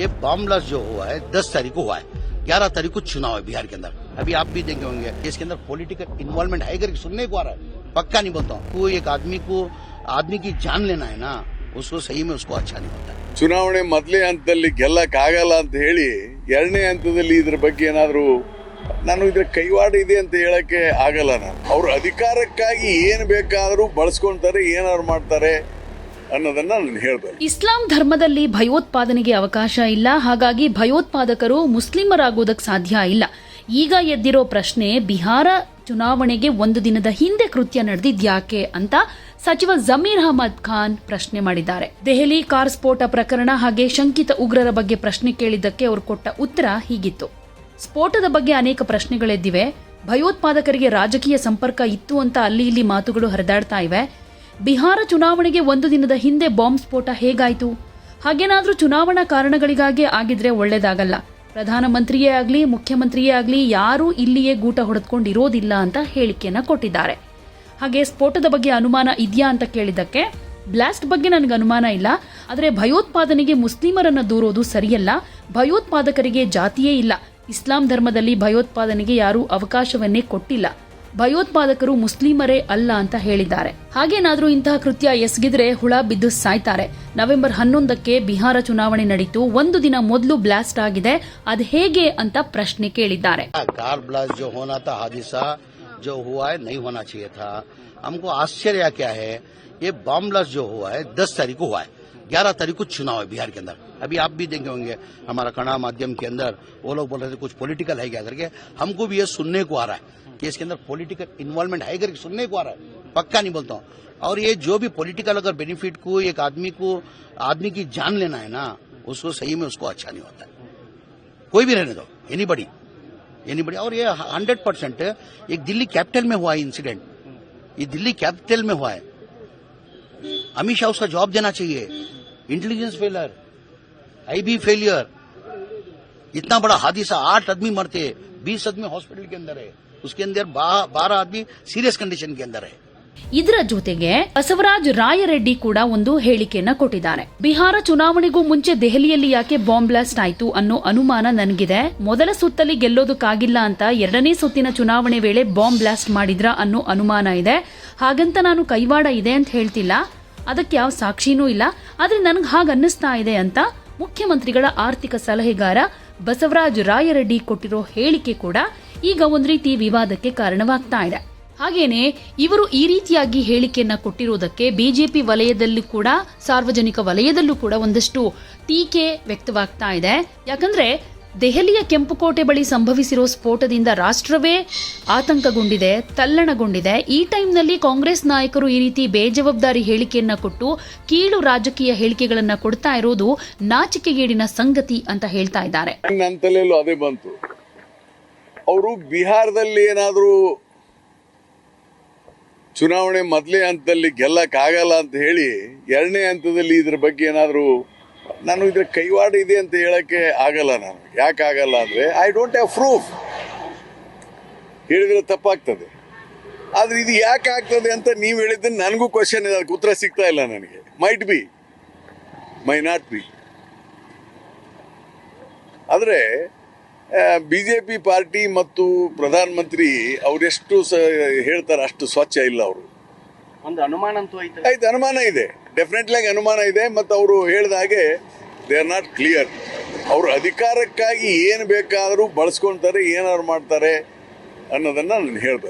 ये bomb blast जो हुआ है दस तारीख को हुआ है ग्यारह तारीख को चुनाव है बिहार के अंदर अभी आप भी देखे होंगे इसके अंदर पॉलिटिकल इन्वॉल्वमेंट है करके सुनने को आ रहा है पक्का नहीं बोलता हूँ कोई एक आदमी को आदमी की जान लेना है ना उसको सही में उसको अच्छा नहीं होता है ಚುನಾವಣೆ ಮೊದಲೇ ಹಂತದಲ್ಲಿ ಗೆಲ್ಲಕ್ ಆಗಲ್ಲ ಅಂತ ಹೇಳಿ ಎರಡನೇ ಹಂತದಲ್ಲಿ ಇದ್ರ ಬಗ್ಗೆ ಏನಾದ್ರು ನಾನು ಇದ್ರ ಕೈವಾಡ ಇದೆ ಅಂತ ಹೇಳಕ್ಕೆ ಆಗಲ್ಲ ನಾನು ಅವ್ರ ಅಧಿಕಾರಕ್ಕಾಗಿ ಏನ್ ಬೇಕಾದ್ರೂ ಬಳಸ್ಕೊಂತಾರೆ ಏನಾದ್ರು ಮಾಡ್ತಾರೆ ಅನ್ನೋದನ್ನ ನಾನು ಇಸ್ಲಾಂ ಧರ್ಮದಲ್ಲಿ ಭಯೋತ್ಪಾದನೆಗೆ ಅವಕಾಶ ಇಲ್ಲ, ಹಾಗಾಗಿ ಭಯೋತ್ಪಾದಕರು ಮುಸ್ಲಿಮರಾಗುವುದಕ್ಕೆ ಸಾಧ್ಯ ಇಲ್ಲ. ಈಗ ಎದ್ದಿರೋ ಪ್ರಶ್ನೆ, ಬಿಹಾರ ಚುನಾವಣೆಗೆ ಒಂದು ದಿನದ ಹಿಂದೆ ಕೃತ್ಯ ನಡೆದಿದ್ಯಾಕೆ ಅಂತ ಸಚಿವ ಜಮೀರ್ ಅಹಮದ್ ಖಾನ್ ಪ್ರಶ್ನೆ ಮಾಡಿದ್ದಾರೆ. ದೆಹಲಿ ಕಾರ್ ಸ್ಫೋಟ ಪ್ರಕರಣ ಹಾಗೆ ಶಂಕಿತ ಉಗ್ರರ ಬಗ್ಗೆ ಪ್ರಶ್ನೆ ಕೇಳಿದ್ದಕ್ಕೆ ಅವರು ಕೊಟ್ಟ ಉತ್ತರ ಹೀಗಿತ್ತು. ಸ್ಫೋಟದ ಬಗ್ಗೆ ಅನೇಕ ಪ್ರಶ್ನೆಗಳೆದ್ದಿವೆ. ಭಯೋತ್ಪಾದಕರಿಗೆ ರಾಜಕೀಯ ಸಂಪರ್ಕ ಇತ್ತು ಅಂತ ಅಲ್ಲಿ ಇಲ್ಲಿ ಮಾತುಗಳು ಹರಿದಾಡ್ತಾ ಇವೆ. ಬಿಹಾರ ಚುನಾವಣೆಗೆ ಒಂದು ದಿನದ ಹಿಂದೆ ಬಾಂಬ್ ಸ್ಫೋಟ ಹೇಗಾಯಿತು? ಹಾಗೇನಾದರೂ ಚುನಾವಣಾ ಕಾರಣಗಳಿಗಾಗಿ ಆಗಿದ್ರೆ ಒಳ್ಳೇದಾಗಲ್ಲ. ಪ್ರಧಾನಮಂತ್ರಿಯೇ ಆಗಲಿ, ಮುಖ್ಯಮಂತ್ರಿಯೇ ಆಗಲಿ ಯಾರೂ ಇಲ್ಲಿಯೇ ಗೂಟ ಹೊಡೆದುಕೊಂಡಿರೋದಿಲ್ಲ ಅಂತ ಹೇಳಿಕೆಯನ್ನು ಕೊಟ್ಟಿದ್ದಾರೆ. ಹಾಗೆ ಸ್ಫೋಟದ ಬಗ್ಗೆ ಅನುಮಾನ ಇದೆಯಾ ಅಂತ ಕೇಳಿದ್ದಕ್ಕೆ ಬ್ಲಾಸ್ಟ್ ಬಗ್ಗೆ ನನಗೆ ಅನುಮಾನ ಇಲ್ಲ. ಆದರೆ ಭಯೋತ್ಪಾದನೆಗೆ ಮುಸ್ಲಿಮರನ್ನು ದೂರೋದು ಸರಿಯಲ್ಲ. ಭಯೋತ್ಪಾದಕರಿಗೆ ಜಾತಿಯೇ ಇಲ್ಲ. ಇಸ್ಲಾಂ ಧರ್ಮದಲ್ಲಿ ಭಯೋತ್ಪಾದನೆಗೆ ಯಾರೂ ಅವಕಾಶವನ್ನೇ ಕೊಟ್ಟಿಲ್ಲ. ಭಯೋತ್ಪಾದಕರು ಮುಸ್ಲಿಮರೇ ಅಲ್ಲ ಅಂತ ಹೇಳಿದ್ದಾರೆ ಹಾಗೇನಾದ್ರೂ ಇಂತಹ ಕೃತ್ಯ ಎಸಗಿದ್ರೆ ಹುಳ ಬಿದ್ದು ಸಾಯ್ತಾರೆ ನವೆಂಬರ್ ಹನ್ನೊಂದಕ್ಕೆ ಬಿಹಾರ ಚುನಾವಣೆ ನಡೀತು ಒಂದು ದಿನ ಮೊದಲು ಬ್ಲಾಸ್ಟ್ ಆಗಿದೆ ಅದ್ ಹೇಗೆ ಅಂತ ಪ್ರಶ್ನೆ ಕೇಳಿದ್ದಾರೆ कार ब्लास्ट जो होना था हादसा जो हुआ है नहीं होना चाहिए था हमको आश्चर्य क्या है ये बॉम्ब ब्लास्ट जो हुआ है दस तारीख को हुआ है ग्यारह तारीख को चुनाव है बिहार के अंदर। अभी आप भी देखे होंगे हमारा कड़ा माध्यम के अंदर, वो लोग बोल रहे थे कुछ पॉलिटिकल है क्या करके। हमको भी ये सुनने को आ रहा है कि इसके अंदर पॉलिटिकल इन्वॉल्वमेंट है करके, सुनने को आ रहा है। पक्का नहीं बोलता हूँ। और ये जो भी पॉलिटिकल अगर बेनिफिट को, एक आदमी को, आदमी की जान लेना है ना, उसको सही में उसको अच्छा नहीं होता कोई भी रहने दो एनी बड़ी एनी बड़ी और ये हंड्रेड परसेंट एक दिल्ली कैपिटल में हुआ है इंसिडेंट ये दिल्ली कैपिटल में हुआ है। अमित शाह उसका जवाब देना चाहिए। इंटेलिजेंस फेलियर आईबी फेलियर इतना बड़ा हादसा आठ आदमी मरते बीस आदमी हॉस्पिटल के अंदर है उसके अंदर बा- बारह आदमी सीरियस कंडीशन के अंदर है ಇದರ ಜೊತೆಗೆ ಬಸವರಾಜ್ ರಾಯರೆಡ್ಡಿ ಕೂಡ ಒಂದು ಹೇಳಿಕೆಯನ್ನ ಕೊಟ್ಟಿದ್ದಾರೆ ಬಿಹಾರ ಚುನಾವಣೆಗೂ ಮುಂಚೆ ದೆಹಲಿಯಲ್ಲಿ ಯಾಕೆ ಬಾಂಬ್ ಬ್ಲಾಸ್ಟ್ ಆಯ್ತು ಅನ್ನೋ ಅನುಮಾನ ನನಗಿದೆ ಮೊದಲ ಸುತ್ತಲ್ಲಿ ಗೆಲ್ಲೋದಕ್ಕಾಗಿಲ್ಲ ಅಂತ ಎರಡನೇ ಸುತ್ತಿನ ಚುನಾವಣೆ ವೇಳೆ ಬಾಂಬ್ ಬ್ಲಾಸ್ಟ್ ಮಾಡಿದ್ರ ಅನ್ನೋ ಅನುಮಾನ ಇದೆ ಹಾಗಂತ ನಾನು ಕೈವಾಡ ಇದೆ ಅಂತ ಹೇಳ್ತಿಲ್ಲ ಅದಕ್ಕೆ ಯಾವ ಸಾಕ್ಷಿನೂ ಇಲ್ಲ. ಆದರೆ ನನಗೆ ಹಾಗ ಅನ್ನಿಸ್ತಾ ಇದೆ ಅಂತ ಮುಖ್ಯಮಂತ್ರಿಗಳ ಆರ್ಥಿಕ ಸಲಹೆಗಾರ ಬಸವರಾಜ ರಾಯರೆಡ್ಡಿ ಕೊಟ್ಟಿರೋ ಹೇಳಿಕೆ ಕೂಡ ಈಗ ಒಂದು ರೀತಿ ವಿವಾದಕ್ಕೆ ಕಾರಣವಾಗ್ತಾ ಇದೆ. ಹಾಗೇನೆ ಇವರು ಈ ರೀತಿಯಾಗಿ ಹೇಳಿಕೆಯನ್ನ ಕೊಟ್ಟಿರುವುದಕ್ಕೆ ಬಿಜೆಪಿ ವಲಯದಲ್ಲೂ ಕೂಡ ಸಾರ್ವಜನಿಕ ವಲಯದಲ್ಲೂ ಕೂಡ ಒಂದಷ್ಟು ಟೀಕೆ ವ್ಯಕ್ತವಾಗ್ತಾ ಇದೆ. ಯಾಕಂದ್ರೆ ದೆಹಲಿಯ ಕೆಂಪುಕೋಟೆ ಬಳಿ ಸಂಭವಿಸಿರೋ ಸ್ಫೋಟದಿಂದ ರಾಷ್ಟ್ರವೇ ಆತಂಕಗೊಂಡಿದೆ, ತಲ್ಲಣಗೊಂಡಿದೆ. ಈ ಟೈಮ್ನಲ್ಲಿ ಕಾಂಗ್ರೆಸ್ ನಾಯಕರು ಈ ರೀತಿ ಬೇಜವಾಬ್ದಾರಿ ಹೇಳಿಕೆಯನ್ನ ಕೊಟ್ಟು ಕೀಳು ರಾಜಕೀಯ ಹೇಳಿಕೆಗಳನ್ನ ಕೊಡ್ತಾ ಇರೋದು ನಾಚಿಕೆಗೇಡಿನ ಸಂಗತಿ ಅಂತ ಹೇಳ್ತಾ ಇದ್ದಾರೆ. ಅದೇ ಬಂತು. ಅವರು ಬಿಹಾರದಲ್ಲಿ ಏನಾದರೂ ಚುನಾವಣೆ ಮೊದಲೇ ಹಂತದಲ್ಲಿ ಗೆಲ್ಲಕ್ಕಾಗಲ್ಲ ಅಂತ ಹೇಳಿ ಎರಡನೇ ಹಂತದಲ್ಲಿ ಇದ್ರ ಬಗ್ಗೆ ಏನಾದರೂ ನಾನು ಇದ್ರ ಕೈವಾಡ ಇದೆ ಅಂತ ಹೇಳಕ್ಕೆ ಆಗಲ್ಲ ನಾನು. ಯಾಕೆ ಆಗಲ್ಲ ಅಂದ್ರೆ ಐ ಡೋಂಟ್ ಹ್ಯಾವ್ ಪ್ರೂಫ್ ಹೇಳಿದ್ರೆ ತಪ್ಪಾಗ್ತದೆ. ಆದ್ರೆ ಇದು ಯಾಕೆ ಆಗ್ತದೆ ಅಂತ ನೀವು ಹೇಳಿದ್ದನ್ನು ನನಗೂ ಕ್ವಶನ್ ಇದೆ ಅದಕ್ಕೆ ಉತ್ತರ ಸಿಗ್ತಾ ಇಲ್ಲ ನನಗೆ. Might be may not be ಆದರೆ ಬಿ ಜೆ ಪಿ ಪಾರ್ಟಿ ಮತ್ತು ಪ್ರಧಾನಮಂತ್ರಿ ಅವರೆಷ್ಟು ಸ ಹೇಳ್ತಾರೆ ಅಷ್ಟು ಸ್ವಚ್ಛ ಇಲ್ಲ ಅವರು. ಒಂದು ಅನುಮಾನ ಅಂತೂ ಆಯ್ತು ಅನುಮಾನ ಇದೆ. ಡೆಫಿನೆಟ್ಲಿ ಆಗಿ ಅನುಮಾನ ಇದೆ, ಮತ್ತು ಅವರು ಹೇಳಿದ ಹಾಗೆ ದೇ ಆರ್ ನಾಟ್ ಕ್ಲಿಯರ್ ಅವರು ಅಧಿಕಾರಕ್ಕಾಗಿ ಏನು ಬೇಕಾದರೂ ಬಳಸ್ಕೊತಾರೆ, ಏನಾದ್ರು ಮಾಡ್ತಾರೆ ಅನ್ನೋದನ್ನು ನಾನು ಹೇಳ್ಬೇಕು